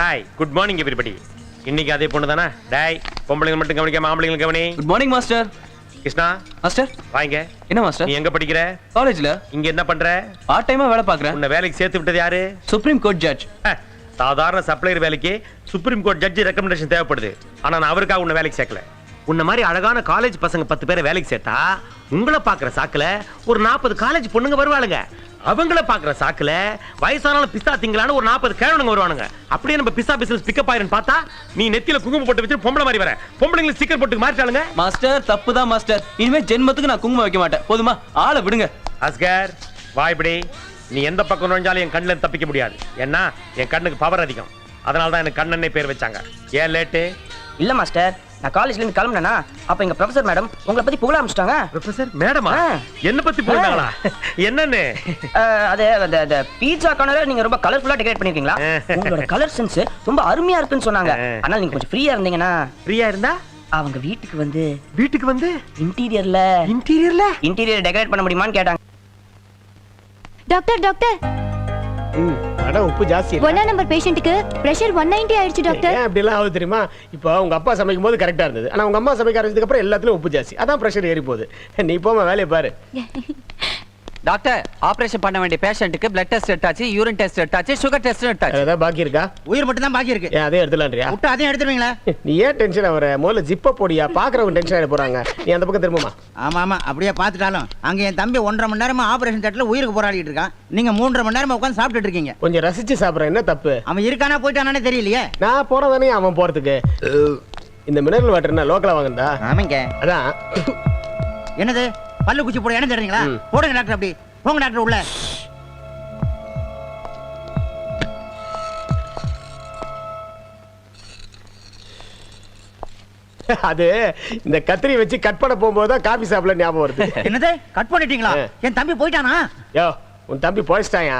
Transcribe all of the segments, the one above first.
Hi good morning everybody இன்னைக்கு அதே பொண்ணு தானே? டாய் பொம்பளைங்க மட்டும் கவனிக்காம ஆம்பளைங்க கவனி. Good morning master Krishna master வாங்க. என்ன மாஸ்டர் நீ எங்க படிக்கிற? காலேஜ்ல இங்க என்ன பண்ற? பார்ட் டைமா வேலை பார்க்கறேன். உன்னை வேலைக்கு சேர்த்து விட்டது யாரு? சுப்ரீம் கோர்ட் ஜட்ஜ் சாதாரண சப்ளையர் வேலைக்கு சுப்ரீம் கோர்ட் ஜட்ஜி ரெக்கமெண்டேஷன் தேவைப்படுது. ஆனா நான் அவருக்காக உன்னை வேலைக்கு சேர்க்கல. உன்ன மாதிரி அழகான காலேஜ் பசங்க பத்து பேரை வேலைக்கு சேர்த்தா உங்களை பாக்குற சாக்குல ஒரு நாற்பது காலேஜ் பொண்ணுங்க வருவாளுங்க. அவங்கள பாக்குற சாக்குல வயசானாலும் பிஸ்தா திங்களான ஒரு நாற்பது கேழனுங்க வருவானுங்க. அப்படியே நம்ம பிஸ்தா பிசினஸ் பிக்கப் ஆயிரும் பார்த்தா நீ நெத்தியில குங்குமம் போட்டு வச்சு பொம்பளை மாதிரி வர. பொம்பளைங்களை ஸ்டிக்கர் போட்டு மாறிட்டாளுங்க. மாஸ்டர் தப்பு தான் மாஸ்டர் இனிமே ஜென்மத்துக்கு நான் குங்குமம் வைக்க மாட்டேன். போதுமா? ஆளை விடுங்க. அஸ்கர் வா இப்படி. நீ எந்த பக்கம் நுழைஞ்சாலும் என் கண்ணுல தப்பிக்க முடியாது. ஏன்னா என் கண்ணுக்கு பவர் அதிகம். அதனால தான் எனக்கு கண்ணனே பேர் வச்சாங்க. ஏன் லேட்டு இல்ல மாஸ்டர் நான் காலேஜ்ல இருந்து கிளம்புனேனா அப்ப எங்க ப்ரொஃபசர் மேடம் உங்களை பத்தி புகழ ஆரம்பிச்சிட்டாங்க. ப்ரொஃபசர் மேடமா. என்ன பத்தி போட்டாங்களா என்னன்னு? அது அந்த அந்த பீட்சா கார்னரை நீங்க ரொம்ப கலர்ஃபுல்லா டெக்கரேட் பண்ணிருக்கீங்களா? உங்களோட கலர் சென்ஸ் ரொம்ப அருமையா இருக்குன்னு சொன்னாங்க. ஆ. ஆனால் நீங்க கொஞ்சம் ஃப்ரீயா இருந்தீங்கன்னா ஃப்ரீயா இருந்தா? அவங்க வீட்டுக்கு வந்து வீட்டுக்கு வந்து? இன்டீரியர்ல இன்டீரியர்ல இன்டீரியர் டெக்கரேட் பண்ண முடியுமான்னு கேட்டாங்க. டாக்டர் டாக்டர் ம் அட உப்பு ஜாஸ்தி? ஒன்னா நம்பர் பேஷண்ட்டுக்கு பிரஷர் ஒன் நைன்டி ஆயிடுச்சு டாக்டர் ஏன் அப்படிலாம் ஆகுது தெரியுமா? இப்போ உங்க அப்பா சமைக்கும் போது கரெக்டா இருந்தது. ஆனா உங்க அம்மா சமைக்க ஆரம்பிச்சதுக்கு அப்புறம் எல்லாத்துலயும் உப்பு ஜாஸ்தி. அதான் பிரஷர் ஏறி போகுது. நீ போமா வேலையை பாரு. டாக்டர் ஆபரேஷன் பண்ண வேண்டிய பேஷண்ட்டுக்கு பிளட் டெஸ்ட் எடுத்தாச்சு யூரின் டெஸ்ட் எடுத்தாச்சு சுகர் டெஸ்ட் எடுத்தாச்சு. ஏதாவது பாக்கி இருக்கா? உயிர் மட்டும் தான் பாக்கி இருக்கு. அதே எடுத்துலான்றியா விட்டு அதையும் எடுத்துருவீங்களா? நீ ஏன் டென்ஷன் ஆகுற? முதல்ல ஜிப்ப போடியா? பாக்குறவங்க டென்ஷன் ஆயிட போறாங்க. நீ அந்த பக்கம் திரும்புமா? ஆமா ஆமா. அப்படியே பார்த்துட்டாலும் அங்க என் தம்பி ஒன்றரை மணி நேரமா ஆபரேஷன் தேட்டர்ல உயிருக்கு போராடிட்டு இருக்கான். நீங்க மூன்றரை மணி நேரமா உட்காந்து சாப்பிட்டுட்டு இருக்கீங்க. கொஞ்சம் ரசிச்சு சாப்பிடுறேன். என்ன தப்பு? அவன் இருக்கானா போயிட்டானே தெரியலையே. நான் போறதானே அவன் போறதுக்கு. இந்த மினரல் வாட்டர் என்ன லோக்கலா வாங்குறதா ஆமாங்க. அதான். என்னது? பல்லு குச்சி போட என்ன தெரியுங்களா ம். போடுங்க டாக்டர் அப்படி. போங்க டாக்டர் உள்ள. அது இந்த கத்திரி வச்சு கட் பண்ண போகும்போது தான் காபி சாப்பிட ஞாபகம் வருது. என்னது? கட் பண்ணிட்டீங்களா. என் தம்பி போயிட்டானா? யோ உன் தம்பி பொழைச்சிட்டாயா?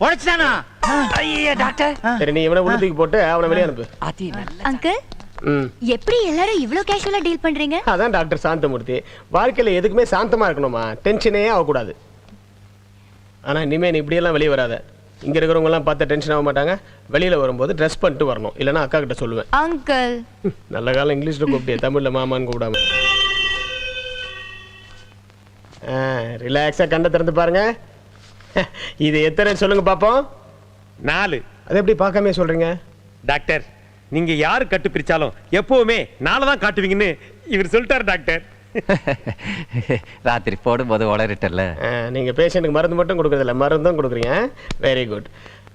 பொழைச்சிட்டானா? ஐயா டாக்டர். சரி நீ இவனை உள்ள தூக்கி போட்டு அவனை வெளியே அனுப்பு. அதி நல்ல அங்கிள் எப்படி எல்லாரும் இவ்ளோ கேஷுவலா டீல் பண்றீங்க? அதான் டாக்டர் சாந்தமூர்த்தி. வாழ்க்கையில எதுக்குமே சாந்தமா இருக்கணுமா? டென்ஷனே ஆகக்கூடாது. ஆனா இனிமே நீ இப்படியெல்லாம் வெளியே வராத. இங்க இருக்கிறவங்க எல்லாம் பார்த்தா டென்ஷன் ஆக மாட்டாங்க. வெளியில வரும்போது ட்ரெஸ் பண்ணிட்டு வரணும். இல்லைன்னா அக்கா கிட்ட சொல்லுவேன். அங்கிள் நல்ல காலம் இங்கிலீஷ்ல கூப்பிட்டே தமிழ்ல மாமான்னு கூப்பிடாம. ரிலாக்ஸா கண்ணை திறந்து பாருங்க. இது எத்தனை சொல்லுங்க பாப்போம். நாலு. அது எப்படி பார்க்காம சொல்றீங்க? டாக்டர் நீங்க யாரு கட்டு பிரிச்சாலும் எப்பவுமே நாளை தான் காட்டுவீங்கன்னு இவர் சொல்லிட்டாரு டாக்டர். ராத்திரி போடும்போது உளறிட்டல ஆ, நீங்க பேஷண்ட்டுக்கு மருந்து மட்டும் கொடுக்கறதில்ல மருந்தும் கொடுக்குறீங்க. வெரி குட்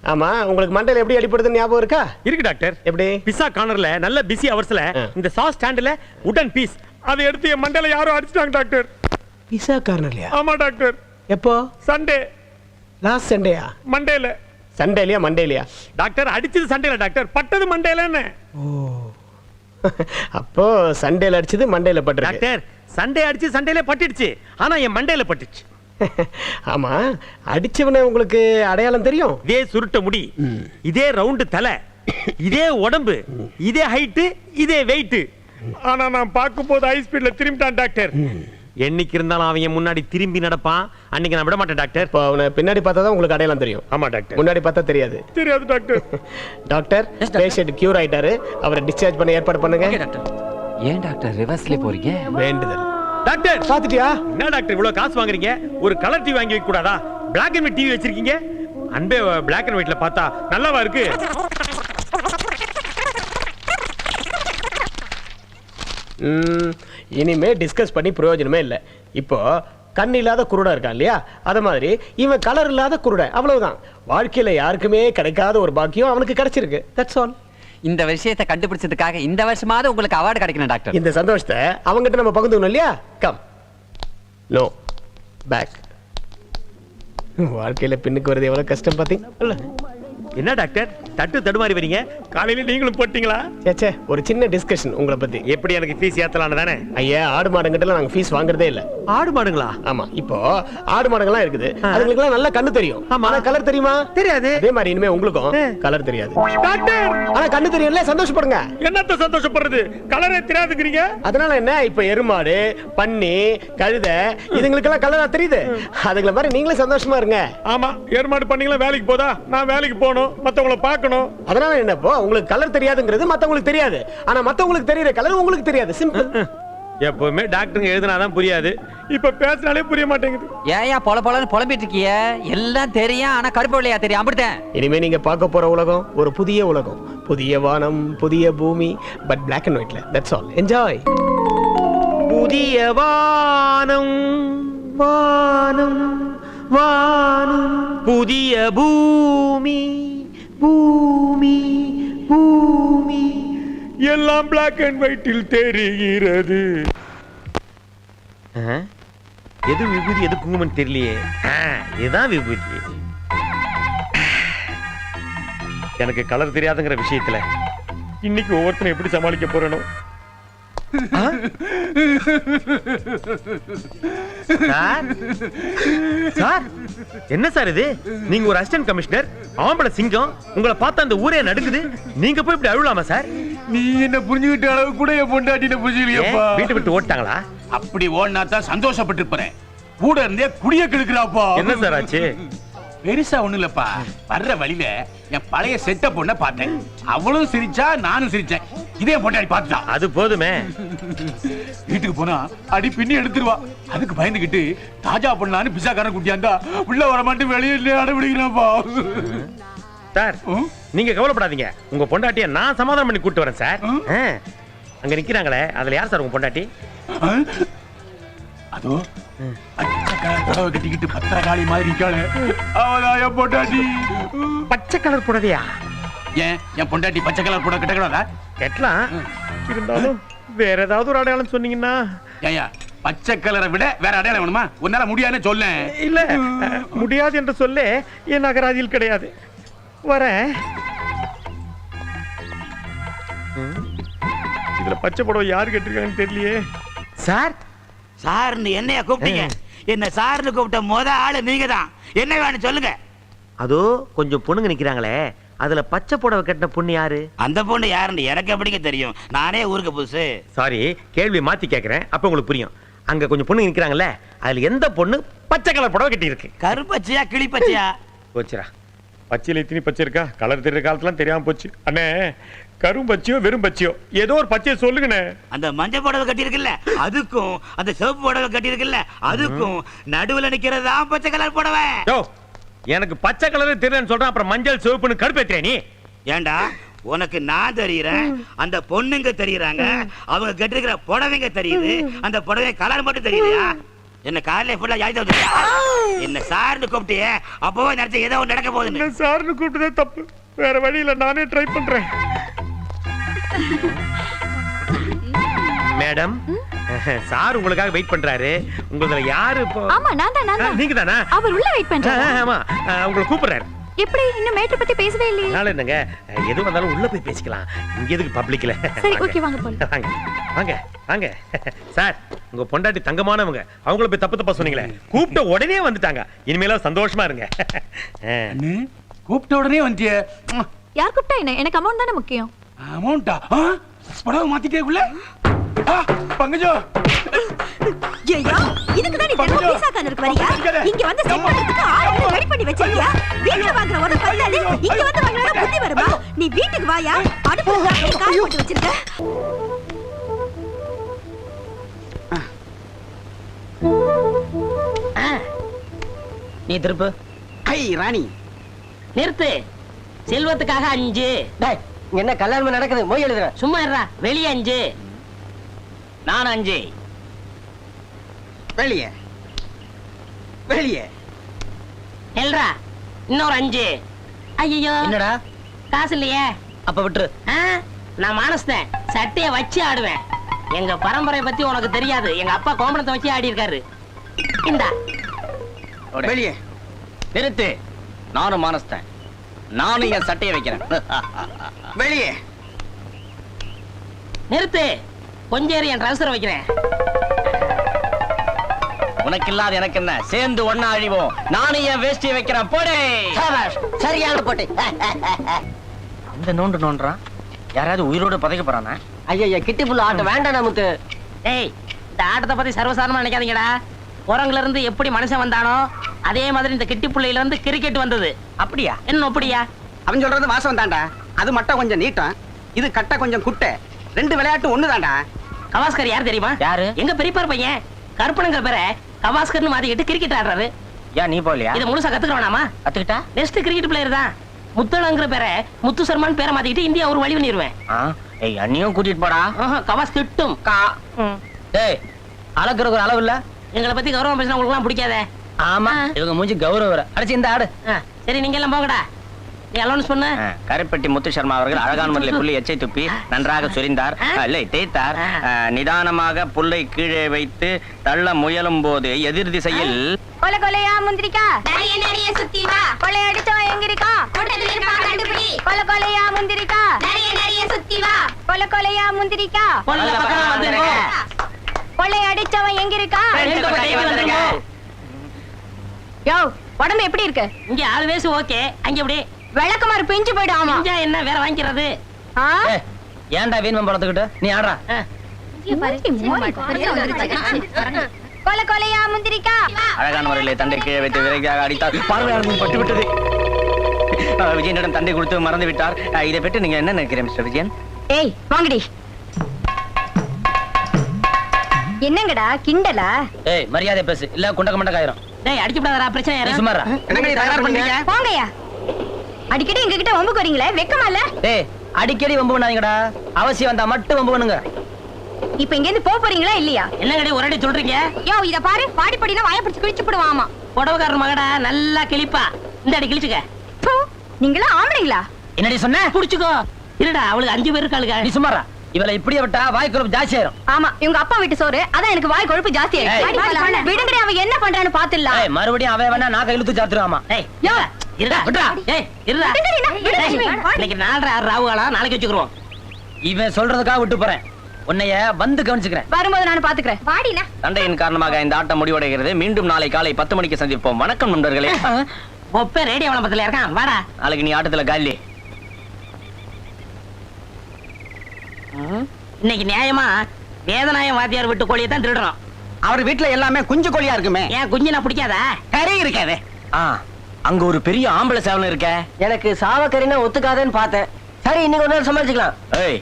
ஆமா உங்களுக்கு மண்டையில எப்படி அடிப்படுதுன்னு ஞாபகம் இருக்கா? இருக்கு டாக்டர். எப்படி? பிஸா கார்னர்ல நல்ல பிஸி அவர்ஸ்ல. இந்த சாஸ் ஸ்டாண்ட்ல உடன் பீஸ் அதை எடுத்து என் மண்டையில யாரோ அடிச்சிட்டாங்க டாக்டர். பிசா கார்னர்லையா ஆமா டாக்டர். எப்போ? சண்டே லாஸ்ட் சண்டேயா மண்டேல சண்டேலையா மண்டேலையா டாக்டர் அடிச்சது சண்டேல டாக்டர். பட்டது மண்டேலன்னு அப்போ சண்டேல அடிச்சது மண்டேல பட்டிருக்கு. டாக்டர் சண்டே அடிச்சு சண்டேல பட்டுடுச்சு ஆனா என் மண்டையில பட்டுச்சு. ஆமா. அடிச்சவனை உங்களுக்கு அடையாளம் தெரியும்? இதே சுருட்ட முடி இதே ரவுண்டு தலை இதே உடம்பு இதே ஹைட்டு இதே வெயிட் ஆனா நான் பார்க்கும் போது ஹை ஸ்பீட்ல திரும்பிட்டான் டாக்டர். என்னைக்கு இருந்தாலும் அவன் முன்னாடி திரும்பி நடப்பான். அன்னைக்கு நான் விட மாட்டேன் டாக்டர். இப்போ அவனை பின்னாடி பார்த்தா தான் உங்களுக்கு அடையாளம் தெரியும். ஆமா டாக்டர். முன்னாடி பார்த்தா தெரியாது. தெரியாது டாக்டர். டாக்டர் பேஷண்ட் கியூர் ஆயிட்டாரு. அவரை டிஸ்சார்ஜ் பண்ண ஏற்பாடு பண்ணுங்க. டாக்டர். ஏன் டாக்டர் ரிவர்ஸ்ல போறீங்க? வேண்டுதல். டாக்டர்! பாத்துட்டியா என்ன டாக்டர் இவ்வளவு காசு வாங்குறீங்க? ஒரு கலர் டிவி வாங்கி வைக்க கூடாதா? பிளாக் அண்ட் ஒயிட் டிவி வச்சிருக்கீங்க? அன்பே பிளாக் அண்ட் ஒயிட்ல பார்த்தா நல்லாவா இருக்கு? ம், இனிமே டிஸ்கஸ் பண்ணி பிரயோஜனமே இல்லை. இப்போ கண் இல்லாத குருடன் இருக்கான் இல்லையா? அத மாதிரி இவன் கலர் இல்லாத குருடன் அவ்வளவுதான். வாழ்க்கையில யாருக்குமே கிடைக்காத ஒரு பாக்கியம் அவனுக்கு கிடைச்சிருக்கு. தட்ஸ் ஆல் இந்த விஷயத்தை கண்டுபிடிச்சதுக்காக இந்த வருஷமாவது உங்களுக்கு அவார்டு கிடைக்கணும் டாக்டர் இந்த சந்தோஷத்தை அவங்ககிட்ட நம்ம பகிர்ந்துக்கணும் இல்லையா? கம் நோ பேக் வாழ்க்கையில பின்னுக்கு வருது எவ்வளவு கஷ்டம் பாத்தீங்க என்ன டாக்டர்? தட்டு தடுமாறி வரீங்க? காலையில நீங்களும் போட்டீங்களா? சேச்சே ஒரு சின்ன டிஸ்கஷன் உங்களை பத்தி. எப்படி எனக்கு ஃபீஸ் ஏத்தலாம்னு தானே? ஐயா ஆடு மாடுங்கிட்ட நாங்க ஃபீஸ் வாங்குறதே இல்ல. ஆடு மாடுங்களா? ஆமா இப்போ ஆடு மாடுகள்லாம் இருக்குது. அதுங்களுக்குலாம் நல்ல கண்ணு தெரியும். ஆனா கலர் தெரியுமா? தெரியாது. அதே மாதிரி இனிமே உங்களுக்கும் கலர் தெரியாது. டாக்டர்! ஆனா கண்ணு தெரியும்ல சந்தோஷப்படுங்க. என்னத்த சந்தோஷப்படுறது? கலரே தெரியாதுங்கிறீங்க? அதனால என்ன? இப்ப எருமாடு பன்னி கழுதை இதுங்களுக்கெல்லாம் கலரா தெரியுது. அதுங்கள மாதிரி நீங்களே சந்தோஷமா இருங்க. ஆமா ஏற்பாடு பண்ணீங்களா வேலைக்கு போதா? நான் வேலைக்கு போகணும். பேசணும் மத்தவங்கள பார்க்கணும். அதனால என்னப்போ உங்களுக்கு கலர் தெரியாதுங்கிறது மத்தவங்களுக்கு தெரியாது. ஆனா மத்தவங்களுக்கு தெரியுற கலர் உங்களுக்கு தெரியாது. சிம்பிள் எப்பவுமே டாக்டருங்க எழுதினாதான் புரியாது. இப்ப பேசினாலே புரிய மாட்டேங்குது. ஏயா பொல பொலன்னு புலம்பிட்டு இருக்கிய? எல்லாம் தெரியும் ஆனா கருப்பு வெள்ளையா தெரியும். அப்படித்தான் இனிமே நீங்க பார்க்க போற உலகம் ஒரு புதிய உலகம். புதிய வானம் புதிய பூமி பட் Black அண்ட் ஒயிட்ல தட்ஸ் ஆல் என்ஜாய் புதிய வானம் வானம். வானம் புதிய பூமி பூமி பூமி. எல்லாம் பிளாக் அண்ட் ஒயிட்டில் தெரிகிறது. எது விபூதி எது குங்குமம் தெரியலையே. இதுதான் விபூதி. எனக்கு கலர் தெரியாதுங்கிற விஷயத்துல. இன்னைக்கு ஒவ்வொருத்தரும் எப்படி சமாளிக்க போறேனோ? சார்? சார் என்ன சார் இது? நீங்க ஒரு அசிஸ்டன்ட் கமிஷனர் ஆம்பளை சிங்கம் உங்களை பார்த்தா அந்த ஊரே நடுக்குது நீங்க போய் இப்படி அழுவலாமா சார்? நீ என்ன புரிஞ்சுக்கிட்ட அளவு கூட என் பொண்டாட்டின? புரிஞ்சுக்கலையப்பா வீட்டை விட்டு ஓட்டாங்களா அப்படி ஓடினா தான் சந்தோஷப்பட்டு கூட இருந்தே குடிய கெடுக்கிறாப்பா. என்ன சார் ஆச்சு? பெருசா ஒண்ணு இல்லப்பா. வர்ற வழியில என் பழைய செட்ட பொண்ண பார்த்தேன். அவளும் சிரிச்சா நானும் சிரிச்சேன். இதே பொண்டாடி பார்த்துட்டா? அது போதுமே. வீட்டுக்கு போனா அடி பின்னி எடுத்துருவா. அதுக்கு பயந்துகிட்டு தாஜா பண்ணலான்னு பிசாக்காரன் குட்டியாந்தா உள்ள வர மாட்டேன் வெளியே அடபிடிக்கிறாப்பா சார்? நீங்க கவலைப்படாதீங்க. உங்க பொண்டாட்டிய நான் சமாதானம் பண்ணி கூட்டு வரேன் சார். அங்க நிக்கிறாங்களே அதுல யார் சார் உங்க பொண்டாட்டி? அதோ புடவை கட்டிக்கிட்டு பத்திரகாளி மாதிரி இருக்காளே. அவதான் என் பொண்டாட்டி. பச்சை கலர் புடவையா? ஏன்? என் பொண்டாட்டி பச்சை கலர் புடவை கட்டக்கூடாதா? கெட்டலாம். இருந்தாலும் வேற ஏதாவது ஒரு அடையாளம் சொன்னீங்கன்னா. ஏயா பச்சை கலரை விட வேற அடையாளம் வேணுமா? உன்னால முடியாதுன்னு சொல்ல இல்ல முடியாது என்று சொல்ல என் அகராதியில் கிடையாது. வரேன். ம், இதுல பச்சை புடவை யாரு கேட்டிருக்காங்கன்னு தெரியலையே. சார் சார்னு என்னைய கூப்பிட்டீங்க? என்ன சார்னு கூப்பிட்ட முத ஆளு நீங்க தான் என்ன வேணும் சொல்லுங்க. அதோ கொஞ்சம் பொண்ணுங்க நிக்கிறாங்களே. அதுல பச்சை புடவை கட்டின பொண்ணு யாரு? அந்த பொண்ணு யாருன்னு எனக்கு எப்படிங்க தெரியும்? நானே ஊருக்கு புதுசு. சாரி கேள்வி மாத்தி கேக்குறேன். அப்ப உங்களுக்கு புரியும். அங்க கொஞ்சம் பொண்ணுங்க நிக்கிறாங்கல்ல அதுல எந்த பொண்ணு பச்சை கலர் புடவை கட்டி இருக்கு கருப்பச்சியா கிளிப்பச்சியா? போச்சுரா பச்சையில எத்தனை பச்சை இருக்கா? கலர் தெரியற காலத்துலாம் தெரியாம போச்சு. அண்ணே கரும் பச்சையோ வெறும் பச்சையோ ஏதோ ஒரு பச்சையை சொல்லுங்கண்ணே. அந்த மஞ்சள் புடவை கட்டி இருக்குல்ல அதுக்கும் அந்த சிவப்பு புடவை கட்டி இருக்குல்ல அதுக்கும் நடுவுல நிக்கிறது தான் பச்சை கலர் புடவை. யோ எனக்கு பச்சை கலர் தெரியலன்னு சொல்றேன் அப்புறம் மஞ்சள் சிவப்புன்னு கடுப்பேத்தியா நீ? ஏண்டா உனக்கு நான் தெரியுறேன் அந்த பொண்ணுங்க தெரியுறாங்க அவங்க கட்டிருக்கிற புடவைங்க தெரியுது அந்த புடவை கலர் மட்டும் தெரியலையா என்ன காலையில ஃபுல்லா யாய் வந்துட்டியா என்ன சார்னு கூப்பிட்டியே அப்பவே நினைச்ச ஏதோ ஒண்ணு நடக்க போகுதுன்னு. என்ன சார்னு கூப்பிட்டதே தப்பு. வேற வழியில நானே ட்ரை பண்றேன். மேடம் சார் உங்களுக்காக வெயிட் பண்றாரு. உங்களதுல யாரு இப்போ? ஆமா நான் தான் நான் தான். நீங்க தானா? அவர் உள்ள வெயிட் பண்றாரு. ஆமா. அஹ், உங்களை கூப்பிடுறாரு. எப்படி? இன்னும் மேட்டர் பத்தி பேசவே இல்லையே. அதனால என்னங்க அஹ், எது வந்தாலும் உள்ள போய் பேசிக்கலாம். இங்க எதுக்கு பப்ளிக்ல சரி ஓகே வாங்க போலாம். வாங்க. வாங்க வாங்க. சார் உங்க பொண்டாட்டி தங்கமானவங்க அவங்கள போய் தப்பு தப்பா சொன்னீங்களே. கூப்பிட்ட உடனே வந்துட்டாங்க. இனிமேல சந்தோஷமா இருங்க. அஹ், கூப்பிட்ட உடனே வந்துட்டியே. யார் கூப்பிட்டா என்ன? எனக்கு அமௌண்ட் தானே முக்கியம். அமௌண்டா புடவை மாத்திட்டேக்குள்ள பங்கஜோ! ஐயா இதுக்கு தான் நீ கார்னருக்கு வரியா. இங்க வந்து செட். பண்றதுக்கு ஆளுங்களை ரெடி பண்ணி வச்சிருக்கியா? வீட்ல வாங்குற ஒரு பல்லாது இங்க வந்து வாங்குற புத்தி வருமா? நீ வீட்டுக்கு வாயா? அடுப்பு காய் போட்டு வச்சிருக்க. நீ திருப்பு. ஐ ராணி. நிறுத்து. செல்வத்துக்காக அஞ்சு. என்ன கல்யாணம் நடக்குது? மொய் எழுதுற. சும்மா இருடா. வெளியே அஞ்சு. நான் அஞ்சு. வெளியே. வெளியே. எல்ரா இன்னொரு அஞ்சு. ஐயோ என்னடா? காசு இல்லையே. அப்ப விட்டுரு. நான் மானஸ்தேன். சட்டைய வச்சு ஆடுவேன். எங்க பரம்பரை பத்தி உனக்கு தெரியாது. எங்க அப்பா கோமணத்தை வச்சு ஆடி இருக்காரு இந்தா வெளியே. நிறுத்து. நானும் மானஸ்தேன். நானும் என் சட்டையை வைக்கிறேன். வெளியே. நிறுத்து. கொஞ்சம் என் ட்ரௌசர் வைக்கிறேன். உனக்கு இல்லாத எனக்கு என்ன சேர்ந்து ஒண்ணா அழிவோம். நானும் என் வேஷ்டியை வைக்கிறேன். போடே. சரியான போட்டு. இந்த நோண்டு நோண்டுறான் யாராவது உயிரோட பதைக்க போறானா? ஐயா கிட்டி புள்ள ஆட்டம் வேண்டாம் நமக்கு ஏய் இந்த ஆட்டத்தை பத்தி சர்வசாதாரணமா நினைக்காதீங்கடா. குரங்குல இருந்து எப்படி மனுஷன் வந்தானோ அதே மாதிரி இந்த கிட்டி புள்ளையில இருந்து கிரிக்கெட் வந்தது. அப்படியா? என்ன அப்படியா அவன் சொல்றது வாசம் தான்டா. அது மட்டும் கொஞ்சம் நீட்டம். இது கட்ட கொஞ்சம் குட்டை. ரெண்டு விளையாட்டு ஒண்ணு தான்டா கவாஸ்கர் யார் தெரியுமா? யாரு? எங்க பெரியப்பார் பையன். கருப்பனுங்கிற பேரை கவாஸ்கர்னு மாத்திக்கிட்டு கிரிக்கெட் ஆடுறாரு. ஏன் நீ போலியா இதை முழுசா கத்துக்கிறோனாமா கத்துக்கிட்டா? நெக்ஸ்ட் கிரிக்கெட் பிளேயர் தான். முத்தளங்கிற பேரை முத்து சர்மான் பேரை மாத்திக்கிட்டு இந்தியா ஒரு வழி பண்ணிடுவேன் ஏய் அண்ணியும் கூட்டிட்டு போடா. கவாஸ் திட்டும் கா. டேய் அளக்குறதுக்கு ஒரு அளவு இல்ல? எங்களை பத்தி கௌரவம் பேசினா உங்களுக்கு எல்லாம் பிடிக்காதே? ஆமா இவங்க மூஞ்சி கௌரவ அடிச்சு இந்த ஆடு. சரி நீங்க எல்லாம் போங்கடா. கருப்பட்டி முத்து சர்மா அவர்கள் அழகான முறையில் புள்ளி எச்சை துப்பி நன்றாக சொரிந்தார். இல்லை தேய்த்தார். நிதானமாக புல்லை கீழே வைத்து தள்ள முயலும் போது எதிர் திசையில் கொலை கொலையா முந்திரிக்கா? நிறைய நிறைய சுத்தி வா. கொலை அடிச்சவன் எங்க இருக்கா கூட்டத்துல இருக்கா கண்டுபிடி. கொலை கொலையா முந்திரிக்கா? நிறைய நிறைய சுத்தி வா. கொலை கொலையா முந்திரிக்கா? பொண்ணுல பக்கம் வந்துருங்க கொலை அடிச்சவன் எங்க இருக்கா யோ உடம்பு எப்படி இருக்கு? இங்க ஆளு வேசு ஓகே. அங்க எப்படி? விளக்குமாறு பிஞ்சு போயிடும் ஆமா. இங்க என்ன வேற வாங்கிக்கிறது? ஏன்டா வீண் பழத்துக்கிட்டு நீ ஆடுறா. கொலை கொலையா முந்திரிக்கா? அழகான முறையில் தண்டை கீழே வைத்து விரைவாக அடித்தார் பார்வையாளர்கள் பட்டு விட்டது ஆ, விஜயனிடம் தண்டை கொடுத்து மறந்து விட்டார் இதை பற்றி நீங்க என்ன நினைக்கிறீங்க மிஸ்டர் விஜயன்? ஏய் வாங்கடி. என்னங்கடா கிண்டலா? ஏய் மரியாதை பேசு. இல்ல குண்டக்க மண்டக்காயிரும் டேய் அடிச்சு விடாதடா பிரச்சனை யாரு? சுமாரா போங்கய்யா அடிக்கடி எங்க கிட்ட வம்புக்கு வரீங்களே வெக்கமா இல்ல? ஏய் அடிக்கடி வம்பு பண்ணாதீங்கடா. அவசியம் வந்தா மட்டும் வம்பு பண்ணுங்க. இப்ப இங்க இருந்து போக போறீங்களா இல்லையா? என்னங்கடி ஒரு அடி சொல்றீங்க? யோ இத பாரு பாடி படினா வாய பிடிச்சு கிழிச்சு போடுவாமா. புடவைக்காரர் மகடா நல்லா கிழிப்பா. இந்த அடி கிழிச்சுக்க. நீங்களா ஆம்பளைங்களா? என்னடி சொன்ன? புடிச்சுக்கோ. இருடா அவளுக்கு அஞ்சு பேர் இருக்காளுங்க. நீ சுமாரா இவளை இப்படியே விட்டா வாய்க்குள்ள ஜாஸ்தி ஆயிரும். ஆமா இவங்க அப்பா வீட்டு சோறு அதான் எனக்கு வாய் கொழுப்பு ஜாஸ்தி. ஆயிடுச்சு. விடுங்கடி அவன் என்ன பண்றான்னு பாத்துடலாம். ஏய் மறுபடியும் அவன் வேணா நாக்க இழுத்து சாத்துருவாமா. இன்னைக்கு நாலரை ஆறு நாளைக்கு வச்சுக்கிறோம் இவன் சொல்றதுக்காக விட்டு போறேன். உன்னைய வந்து கவனிச்சுக்கிறேன். வரும்போது நான் பாத்துக்கிறேன். வாடினா சண்டையின் காரணமாக இந்த ஆட்டம் முடிவடைகிறது. மீண்டும் நாளை காலை பத்து மணிக்கு சந்திப்போம். வணக்கம் நண்பர்களே. ஒப்ப ரேடியோ விளம்பரத்துல இருக்கான். வாடா. நாளைக்கு நீ ஆட்டத்துல காலி. இன்னைக்கு நியாயமா? வேதநாயம் வாத்தியார் விட்டு கோழியை தான் திருடுறோம் அவர் வீட்டுல எல்லாமே குஞ்சு கோழியா இருக்குமே? ஏன் குஞ்சு நான் பிடிக்காதா? கறி இருக்காது. ஆ. அங்க ஒரு பெரிய ஆம்பளை சேவலம் இருக்க. எனக்கு சாவக்கறினா ஒத்துக்காதேன்னு பார்த்தேன். சரி இன்னைக்கு ஒரு நாள் சமாளிச்சுக்கலாம். ஏய்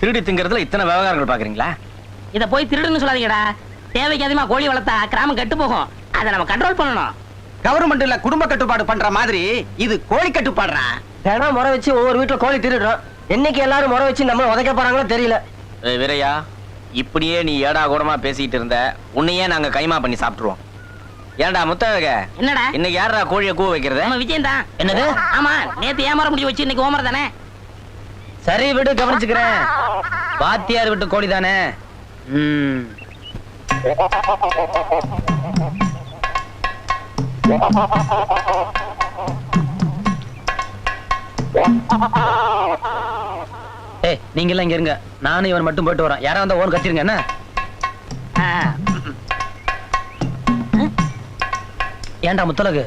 திருடி திங்கிறதுல இத்தனை விவகாரங்கள் பாக்குறீங்களா இத போய் திருடுன்னு சொல்லாதீங்கடா. தேவைக்கு அதிகமா கோழி வளர்த்தா கிராமம் கெட்டு போகும். அதை நம்ம கண்ட்ரோல் பண்ணணும். கவர்மெண்ட்ல குடும்ப கட்டுப்பாடு பண்ற மாதிரி இது கோழி கட்டுப்பாடுறா தினம் முறை வச்சு ஒவ்வொரு வீட்டுல கோழி திருடுறோம். என்னைக்கு எல்லாரும் முறை வச்சு நம்ம உதைக்க போறாங்களோ தெரியல. ஏய் வீரையா இப்படியே நீ ஏடா கூடமா பேசிட்டு இருந்த உன்னையே நாங்க கைமா பண்ணி சாப்பிட்டுருவோம். ஏன்டா முத்தழக? என்னடா? இன்னைக்கு யாரா கோழிய கூ வைக்கிறது? நம்ம விஜயம் தான் என்னது? ஆமா நேத்து ஏமாற முடிவு வச்சு இன்னைக்கு ஓமர் தானே? சரி விடு கவனிச்சுக்கிறேன். வாத்தியார் விட்டு கோழி தானே? ஏய் நீங்க எல்லாம் இங்க இருங்க. நானும் இவன் மட்டும் போயிட்டு வரேன் யாரா வந்தா ஓன் கத்திருங்க என்ன? ஏன்டா முத்தலகு?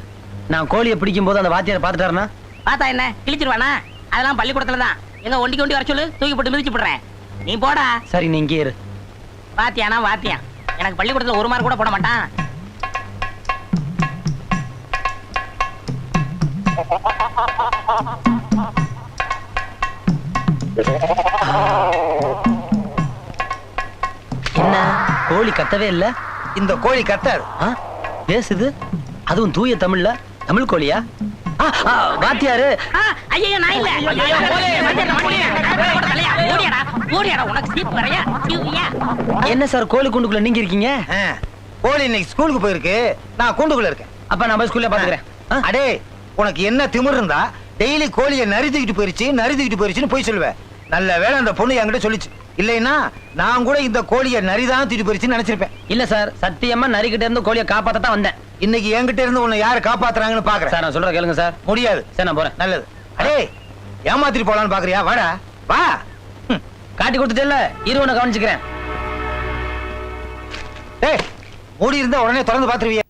நான் கோழியை பிடிக்கும் போது அந்த வாத்தியாரை பாத்துட்டாருன்னா பார்த்தா என்ன? கிழிச்சிருவானா? அதெல்லாம் பள்ளிக்கூடத்துல தான். எங்க ஒண்டிக்கு ஒண்டி வர சொல்லு தூக்கி போட்டு மிதிச்சு போடுறேன் நீ போடா. சரி நீ இங்கே இரு. வாத்தியானா வாத்தியான் எனக்கு பள்ளிக்கூடத்துல ஒரு மார்க் கூட போட மாட்டான். என்ன? கோழி கத்தவே இல்ல? இந்த கோழி கத்தாது? பேசுது அதுவும் தூய தமிழ்ல? தமிழ் கோழியா? ஆ, ஆ, வாத்தியாரு. நான் இல்ல. சீவுயா? என்ன சார் கோழி குண்டுக்குள்ள நீங்க இருக்கீங்க கோழி இன்னைக்கு ஸ்கூலுக்கு போயிருக்கு. நான் கூண்டுக்குள்ள இருக்கேன். அப்ப நான் போய் ஸ்கூல்ல பாத்துக்கிறேன். ஆ? அடே உனக்கு என்ன திமிரு இருந்தா டெய்லி கோழியை நரி தூக்கிட்டு போயிருச்சு நரி தூக்கிட்டு போயிருச்சுன்னு போய் சொல்லுவேன். நல்ல வேளை அந்த பொண்ணு என்கிட்ட சொல்லிச்சு. இல்லைன்னா நான் கூட இந்த கோழியை நரிதான் தூக்கிட்டு போயிருச்சுன்னு நினைச்சிருப்பேன். இல்ல சார் சத்தியமா நரிக்கிட்ட இருந்து கோழியை காப்பாத்த தான் வந்தேன். இன்னைக்கு என்கிட்ட இருந்து உன்னை யாரு காப்பாத்துறாங்கன்னு பாக்குறேன். சார் நான் சொல்ற கேளுங்க சார். முடியாது. சரி நான் போறேன். நல்லது. அடே ஏமாத்திட்டு போலான்னு பாக்குறியா? வாடா. வா. காட்டி கொடுத்துட்டேல்ல? இரு உன்னை கவனிச்சுக்கிறேன். டேய் மூடி இருந்தா உடனே திறந்து பாத்துருவிய?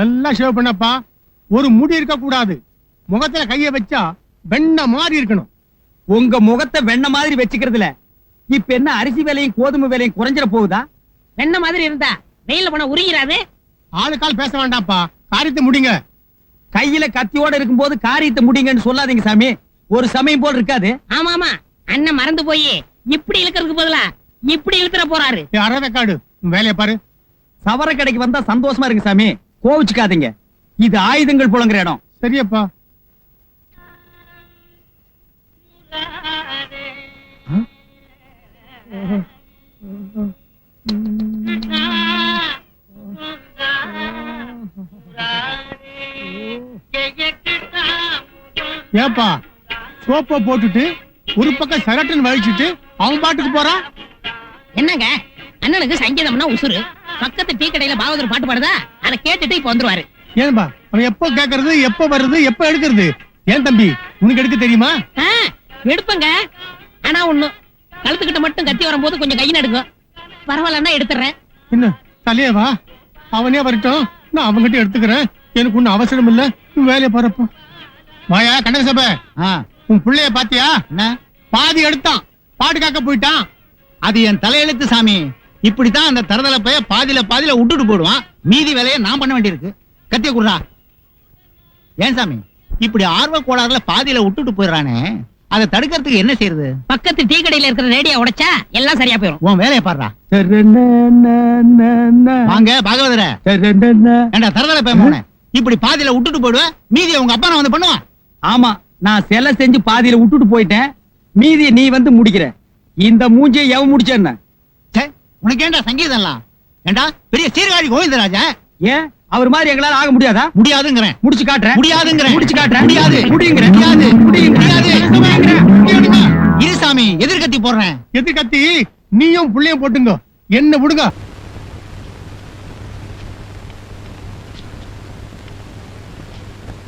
நல்லா ஷேவ் பண்ணப்பா. ஒரு முடி இருக்க கூடாது. முகத்துல கைய வச்சா வெண்ண மாதிரி இருக்கணும். உங்க முகத்தை வெண்ண மாதிரி வச்சுக்கிறதுல இப்ப என்ன அரிசி விலையும் கோதுமை விலையும் குறைஞ்சிட போகுதா? வெண்ண மாதிரி இருந்தா வெயில்ல போனா உருகிறாது? ஆளுக்கால் பேச வேண்டாம்ப்பா. காரியத்தை முடிங்க. கையில கத்தியோட இருக்கும்போது காரியத்தை முடிங்கன்னு சொல்லாதீங்க சாமி. ஒரு சமயம் போல் இருக்காது. ஆமா ஆமா அண்ணன் மறந்து போய் இப்படி இழுக்கிறதுக்கு பதிலா? இப்படி இழுத்துற போறாரு. அறவேக்காடு வேலையை பாரு. சவர கடைக்கு வந்தா சந்தோஷமா இருக்கு சாமி. கோவிச்சுக்காதீங்க. இது ஆயுதங்கள் புழங்குற இடம். சரியப்பா. ஏப்பா சோப்பை போட்டுட்டு ஒரு பக்கம் சரட்டுன்னு வலிச்சுட்டு அவன் பாட்டுக்கு போறான் என்னங்க? அண்ணனுக்கு சங்கீதம்னா உசுரு பக்கத்து டீ கடையில பாகவதர் பாட்டு பாடுதா? அதை கேட்டுட்டு இப்ப வந்துருவாரு. ஏன்பா அவன் எப்போ கேக்குறது எப்போ வருது எப்போ எடுக்கிறது? ஏன் தம்பி உனக்கு எடுக்க தெரியுமா? எடுப்பங்க. ஆனா ஒண்ணு கழுத்துக்கிட்ட மட்டும் கத்தி வரும்போது கொஞ்சம் கை நடுங்கும் பரவாயில்லன்னா எடுத்துறேன் என்ன தலையே வா அவனே வரட்டும். நான் அவன்கிட்ட எடுத்துக்கிறேன். எனக்கு ஒன்னும் அவசரம் இல்ல. வேலையை பாருப்பா. வாயா கனக சபை. உன் பிள்ளைய பாத்தியா? பாதி எடுத்தான். பாட்டு காக்க போயிட்டான். அது என் தலையெழுத்து சாமி. இப்படித்தான் அந்த தரதல பைய பாதியில பாதியில விட்டுட்டு போடுவான். மீதி வேலையை நான் பண்ண வேண்டியிருக்கு. கத்திய குடுறா. ஏன் சாமி? இப்படி ஆர்வ கோளாறுல பாதியில விட்டுட்டு போயிடுறானே. அதை தடுக்கிறதுக்கு என்ன செய்யறது? பக்கத்து டீ கடையில இருக்கிற ரேடியோ உடைச்சா எல்லாம் சரியா போயிடும் உன் வேலையை பாடுறா. வாங்க பாகவதர. ஏண்டா தரதல பையன் போன இப்படி பாதியில விட்டுட்டு போடுவேன் மீதி உங்க அப்பா நான் வந்து பண்ணுவான். ஆமா நான் சிலை செஞ்சு பாதியில விட்டுட்டு போயிட்டேன். மீதி நீ வந்து முடிக்கிற. இந்த மூஞ்சியை எவன் முடிச்ச என்ன உனக்கு ஏன்டா சங்கீதம் எல்லாம் ஏண்டா பெரிய சீர்காழி கோவிந்தராஜா? ஏன்? அவர் மாதிரி எங்களால ஆக முடியாதா? முடியாதுங்கிறேன். முடிச்சு காட்டுறேன். முடியாதுங்கிறேன். முடிச்சு காட்டுறேன். முடியாது. முடியுங்கிற முடியாது. முடியுங்கிற முடியாது. இரு சாமி எதிர்கத்தி போடுறேன். எது கத்தி நீயும் புள்ளையும் போட்டுங்க. என்ன விடுங்க.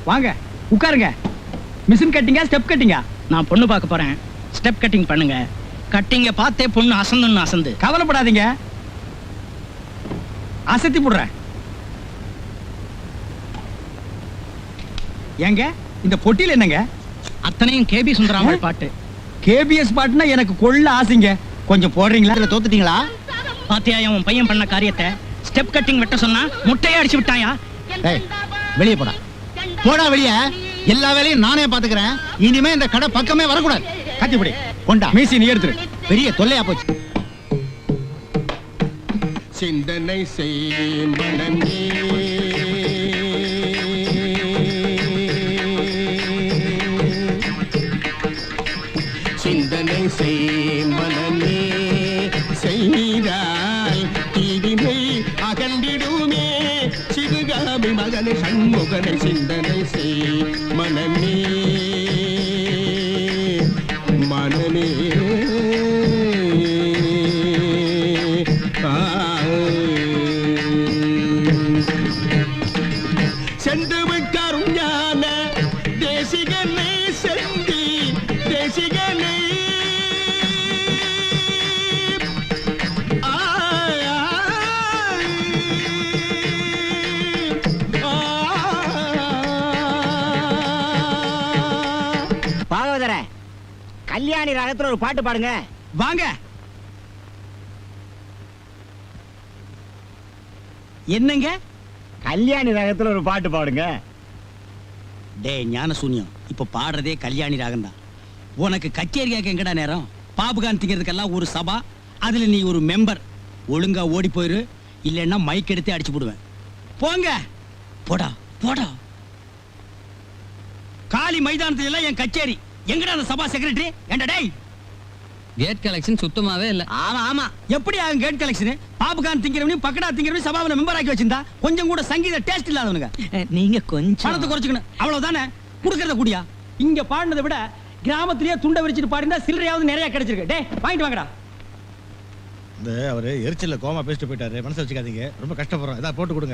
வாங்க உட்காருங்க. மிஷின் கட்டிங்க ஸ்டெப் கட்டிங்க. நான் பொண்ணு பார்க்க போறேன். ஸ்டெப் கட்டிங் பண்ணுங்க. கட்டிங்க பார்த்தே பொண்ணு அசந்துன்னு அசந்து. கவலைப்படாதீங்க. அசத்தி போடுறேன். ஏங்க? இந்த பொட்டியில் என்னங்க? அத்தனையும் கேபி சுந்தராமல் பாட்டு. கேபிஎஸ் பாட்டுனா எனக்கு கொள்ள ஆசைங்க. கொஞ்சம் போடுறீங்களா? இதுல தோத்துட்டீங்களா? பாத்தியா உன் பையன் பண்ண காரியத்தை ஸ்டெப் கட்டிங் வெட்ட சொன்னா முட்டையே அடிச்சு விட்டாயா? ஏய் வெளியே போடா. போடா வெளிய. எல்லா வேலையும் நானே பாத்துக்கிறேன். இனிமே இந்த கடை பக்கமே வரக்கூடாது. கத்திப்படி கொண்டா. மீசி நீ எடுத்துரு. பெரிய தொல்லையா போச்சு. சிந்தனை செய் மனமே சண்முகனை சிந்தனை செய் மனமே. மனமே. சென்று விட்டார் கல்யாணி ராகத்துல ஒரு பாட்டு பாடுங்க. வாங்க. என்னங்க? கல்யாணி ராகத்துல ஒரு பாட்டு பாடுங்க. டேய் ஞான சூன்யம் இப்ப பாடுறதே கல்யாணி ராகம் தான் உனக்கு கச்சேரி கேட்க எங்கடா நேரம்? பாபுகான் திங்கிறதுக்கெல்லாம் ஒரு சபா அதுல நீ ஒரு மெம்பர் ஒழுங்கா ஓடி போயிரு இல்லைன்னா மைக் எடுத்து அடிச்சு போடுவேன். போங்க. போடா போடா. காலி மைதானத்துல எல்லாம் என் கச்சேரி. எங்கடா அந்த சபா செக்ரட்டரி ஏண்டா டேய்? கேட் கலெக்ஷன் சுத்தமாவே இல்ல. ஆமா ஆமா. எப்படி ஆகும் கேட் கலெக்ஷன் பாபுகான் திங்கிறவனையும் பக்கடா திங்கிறவனையும் சபாவில மெம்பர் ஆக்கி வச்சிருந்தா கொஞ்சம் கூட சங்கீத டேஸ்ட் இல்லாதவனுங்க. நீங்க கொஞ்சம். பணத்தை குறைச்சுக்கணும். அவ்வளவுதானே? கொடுக்கறத கூடியா? இங்க பாடினதை விட கிராமத்திலேயே துண்டை விரிச்சிட்டு பாடினா சில்லறையாவது நிறைய கிடைச்சிருக்கு. டேய் வாங்கிட்டு வாங்கடா. இந்த அவரு எரிச்சல்ல கோமா பேசிட்டு போயிட்டாரு. மனசு வச்சுக்காதீங்க. ரொம்ப கஷ்டப்படுறோம். ஏதாவது போட்டு கொடுங்க.